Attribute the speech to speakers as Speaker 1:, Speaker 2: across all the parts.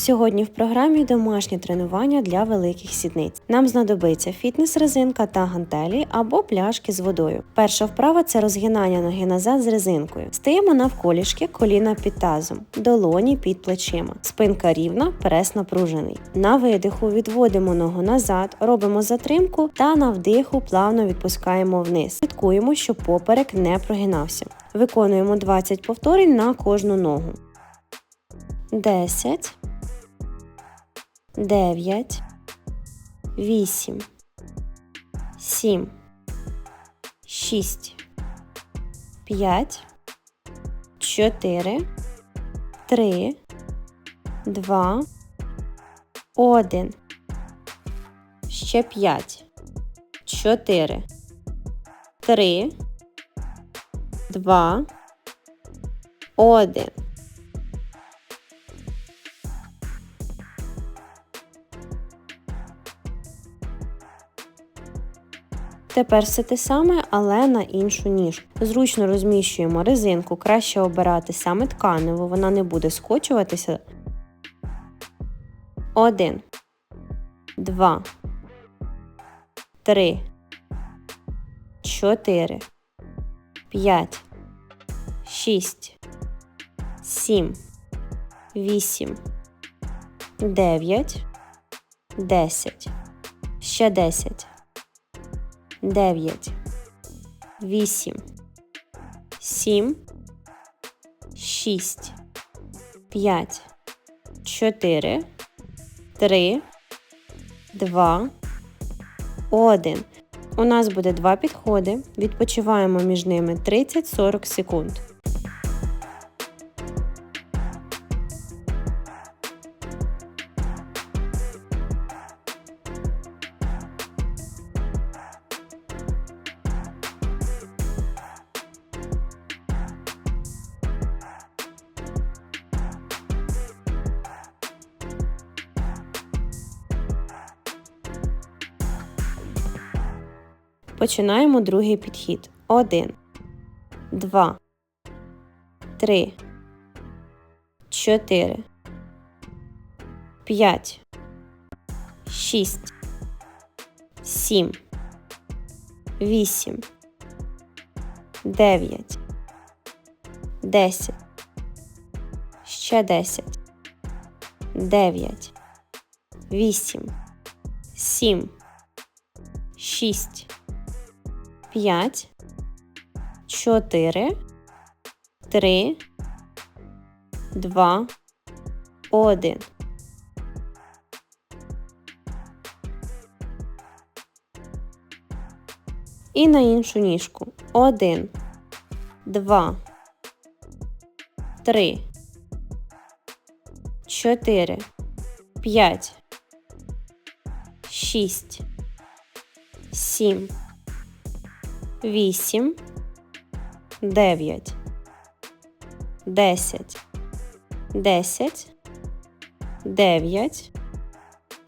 Speaker 1: Сьогодні в програмі домашнє тренування для великих сідниць. Нам знадобиться фітнес-резинка та гантелі або пляшки з водою. Перша вправа це розгинання ноги назад з резинкою. Стаємо навколішки, коліна під тазом, долоні під плечима. Спинка рівна, прес напружений. На видиху відводимо ногу назад, робимо затримку та на вдиху плавно відпускаємо вниз. Слідкуємо, щоб поперек не прогинався. Виконуємо 20 повторень на кожну ногу. 10 9 8 7 6 5 4 3 2 1 Ще 5 4 3 2 1 Тепер все те саме, але на іншу ніж. Зручно розміщуємо резинку, краще обирати саме тканеву, вона не буде скочуватися. Один, два, три, чотири, п'ять, шість, сім, вісім, дев'ять, десять. Ще десять. 9, 8, 7, 6, 5, 4, 3, 2, 1. У нас буде два підходи. Відпочиваємо між ними 30-40 секунд. Починаємо другий підхід. Один, два, три, чотири, п'ять, шість, сім, вісім, дев'ять, десять, ще десять, дев'ять, вісім, сім, шість. 5, 4, 3, 2, 1. І на іншу ніжку. 1, 2, 3, 4, 5, 6, 7, вісім, дев'ять, десять, десять, дев'ять,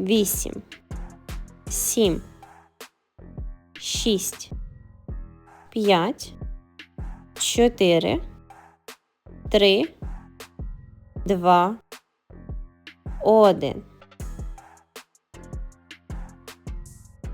Speaker 1: вісім, сім, шість, п'ять, чотири, три, два, один.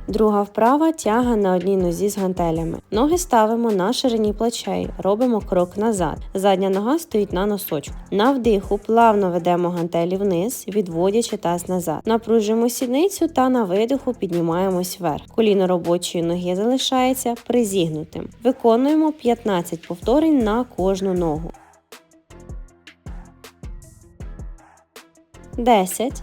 Speaker 1: Друга вправа тяга на одній нозі з гантелями. Ноги ставимо на ширині плечей, робимо крок назад. Задня нога стоїть на носочку. На вдиху плавно ведемо гантелі вниз, відводячи таз назад. Напружуємо сідницю та на видиху піднімаємось вверх. Коліно робочої ноги залишається призігнутим. Виконуємо 15 повторень на кожну ногу. 10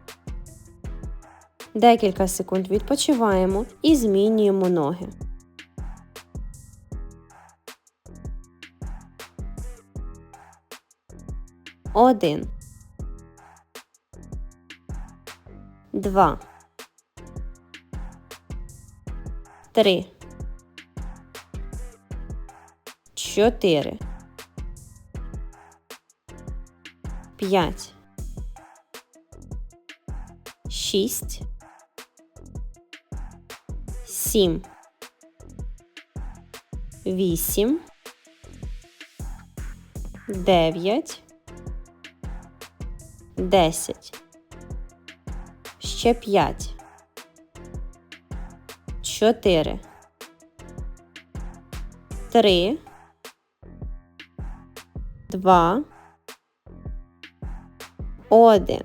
Speaker 1: Декілька секунд відпочиваємо і змінюємо ноги. Один. два, три, чотири, п'ять, шість, сім, вісім, дев'ять, десять. Ще п'ять. Чотири. Три. Два. Один.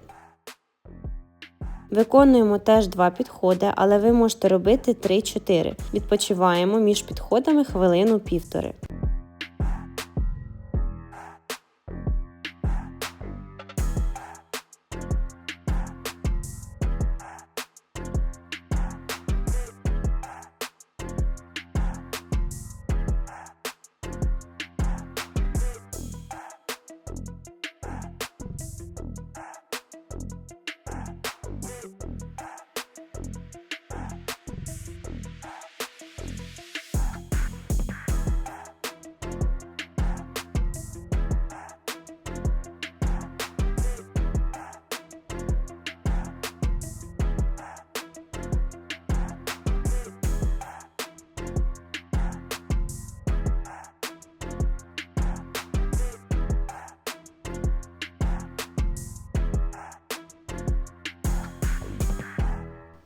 Speaker 1: Виконуємо теж два підходи, але ви можете робити 3-4. Відпочиваємо між підходами хвилину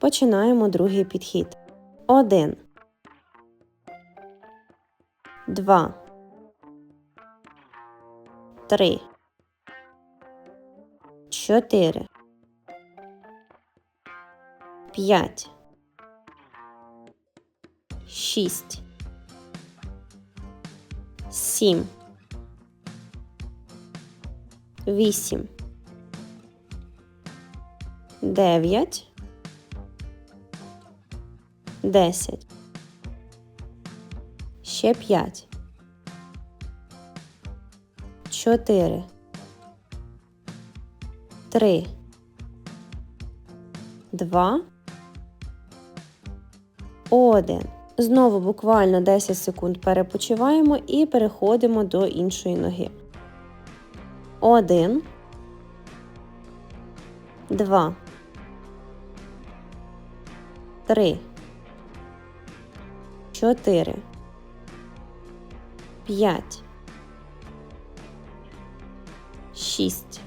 Speaker 1: Починаємо другий підхід. Один. Два. Три. Чотири. П'ять. Шість. Сім. Вісім. Дев'ять. Десять. Ще п'ять. Чотири. Три. Два. Один. Знову буквально 10 секунд перепочиваємо і переходимо до іншої ноги. Один. Два. Три чотири, п'ять, шість,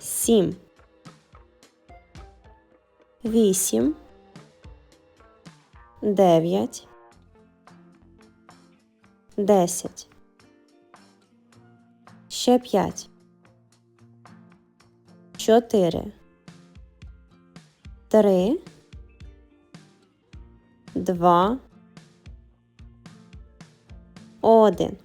Speaker 1: сім, вісім, дев'ять, десять. Ще п'ять. Чотири. Три два, один.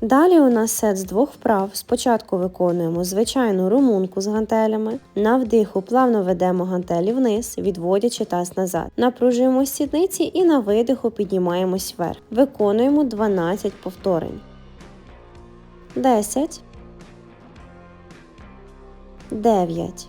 Speaker 1: Далі у нас сет з двох вправ. Спочатку виконуємо звичайну румунку з гантелями. На вдиху плавно ведемо гантелі вниз, відводячи таз назад. Напружуємо сідниці і на видиху піднімаємось вверх. Виконуємо 12 повторень. 10. 9.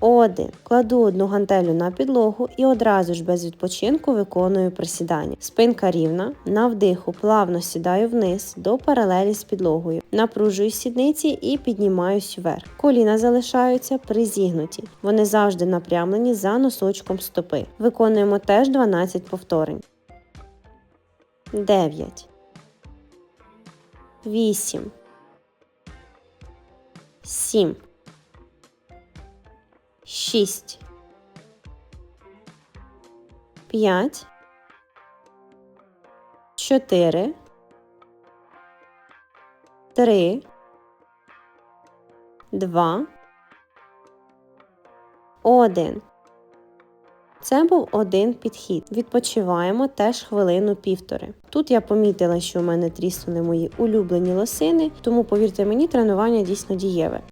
Speaker 1: Один. Кладу одну гантелю на підлогу і одразу ж без відпочинку виконую присідання. Спинка рівна. На вдиху плавно сідаю вниз до паралелі з підлогою. Напружую сідниці і піднімаюсь вверх. Коліна залишаються призігнуті. Вони завжди напрямлені за носочком стопи. Виконуємо теж 12 повторень. 9. 8. 7 шість, п'ять, чотири, три, два, один. Це був один підхід. Відпочиваємо теж хвилину півтори. Тут я помітила, що у мене тріснули мої улюблені лосини, тому повірте мені, тренування дійсно дієве.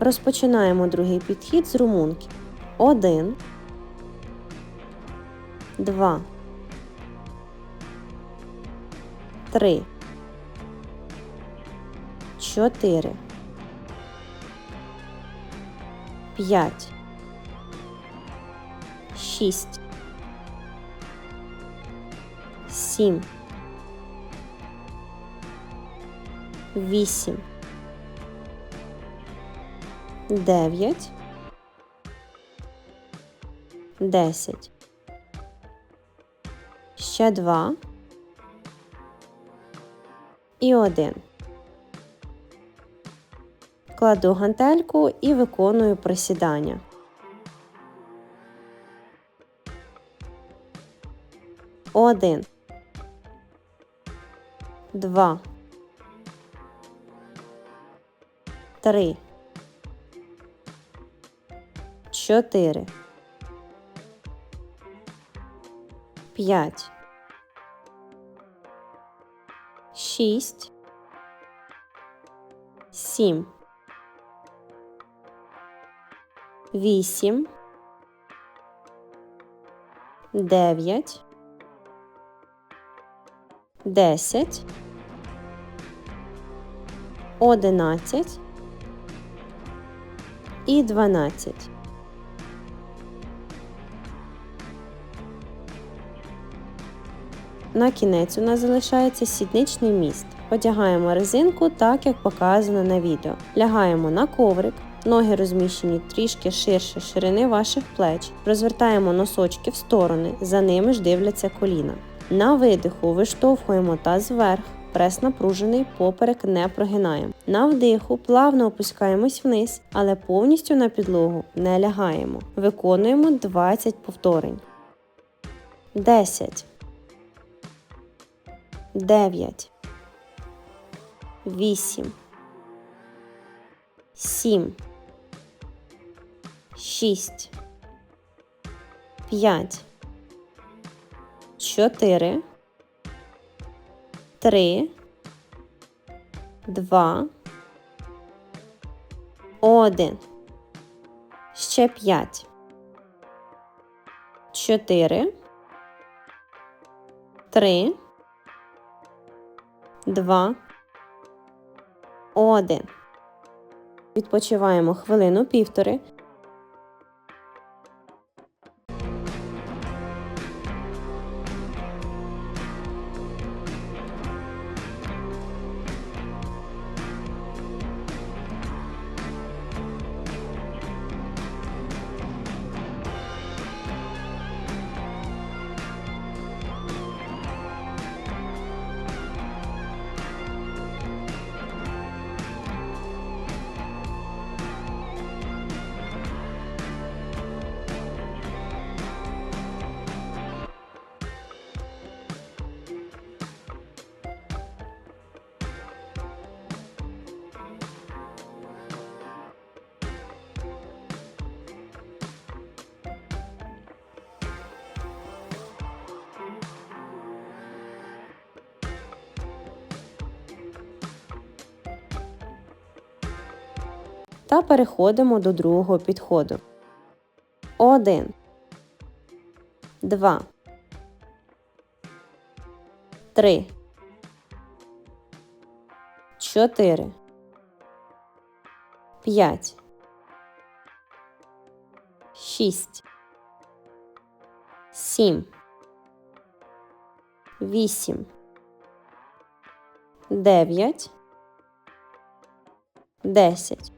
Speaker 1: Розпочинаємо другий підхід з румунки. Один, два, три, чотири, п'ять, шість, сім, вісім. Дев'ять, десять. Ще два. І один. Кладу гантельку і виконую присідання. Один. Два. Три. Чотири, п'ять, шість, сім, вісім, дев'ять, десять, одинадцять. І дванадцять. На кінець у нас залишається сідничний міст. Одягаємо резинку так, як показано на відео. Лягаємо на коврик, ноги розміщені трішки ширше ширини ваших плеч. Розвертаємо носочки в сторони, за ними ж дивляться коліна. На видиху виштовхуємо таз вверх. Прес напружений, поперек не прогинаємо. На вдиху плавно опускаємось вниз, але повністю на підлогу не лягаємо. Виконуємо 20 повторень. 10 дев'ять, вісім, сім, шість, п'ять, чотири, три, два, один. Ще п'ять. Чотири. Три. Два. Один. Відпочиваємо хвилину півтори. Та переходимо до другого підходу. 1 2 3 4 5 6 7 8 9 10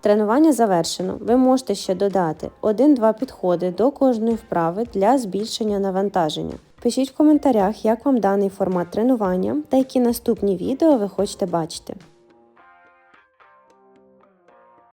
Speaker 1: Тренування завершено. Ви можете ще додати 1-2 підходи до кожної вправи для збільшення навантаження. Пишіть в коментарях, як вам даний формат тренування та які наступні відео ви хочете бачити.